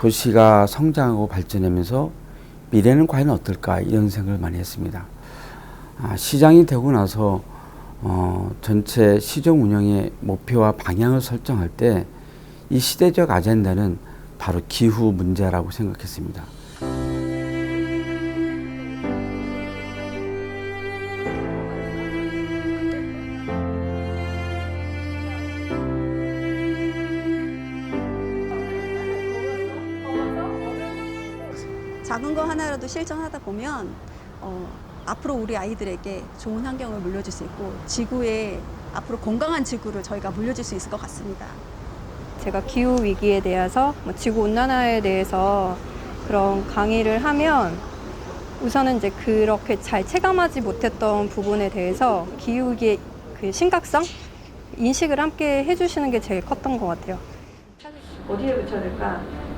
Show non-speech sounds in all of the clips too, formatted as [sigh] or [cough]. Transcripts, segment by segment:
도시가 성장하고 발전하면서 미래는 과연 어떨까 이런 생각을 많이 했습니다. 아, 시장이 되고 나서 어, 전체 시정 운영의 목표와 방향을 설정할 때 이 시대적 아젠다는 바로 기후 문제라고 생각했습니다. 작은 거 하나라도 실천하다 보면 어, 앞으로 우리 아이들에게 좋은 환경을 물려줄 수 있고 지구에 앞으로 건강한 지구를 저희가 물려줄 수 있을 것 같습니다. 제가 기후 위기에 대해서 뭐 지구 온난화에 대해서 그런 강의를 하면 우선은 이제 그렇게 잘 체감하지 못했던 부분에 대해서 기후 위기의 그 심각성 인식을 함께 해주시는 게 제일 컸던 것 같아요. 어디에 붙여야 될까?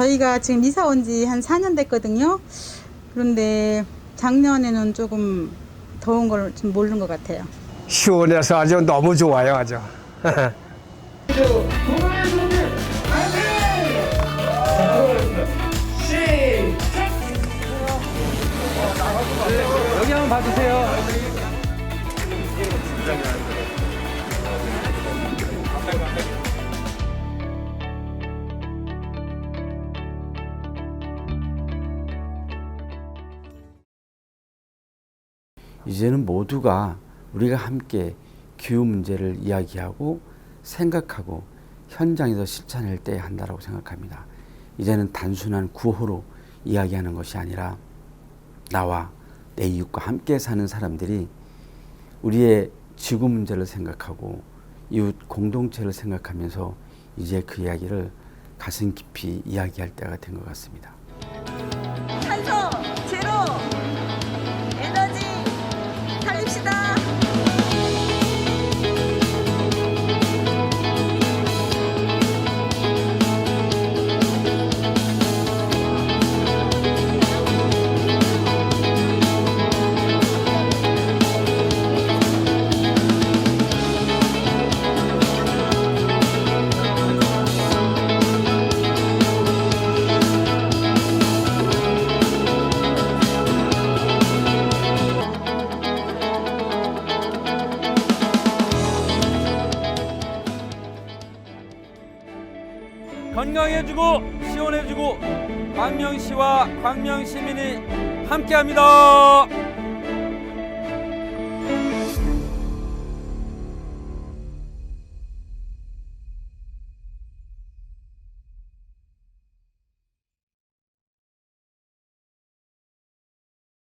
저희가 지금 이사 온 지 한 4년 됐거든요. 그런데 작년에는 조금 더운 걸 좀 모르는 것 같아요. 시원해서 아주 너무 좋아요, 아주. [laughs] 여기 한번 봐주세요. 이제는 모두가 우리가 함께 기후 문제를 이야기하고 생각하고 현장에서 실천할 때 한다라고 생각합니다. 이제는 단순한 구호로 이야기하는 것이 아니라 나와 내 이웃과 함께 사는 사람들이 우리의 지구 문제를 생각하고 이웃 공동체를 생각하면서 이제 그 이야기를 가슴 깊이 이야기할 때가 된 것 같습니다. 건강해주고 시원해주고 광명시와 광명 시민이 함께합니다.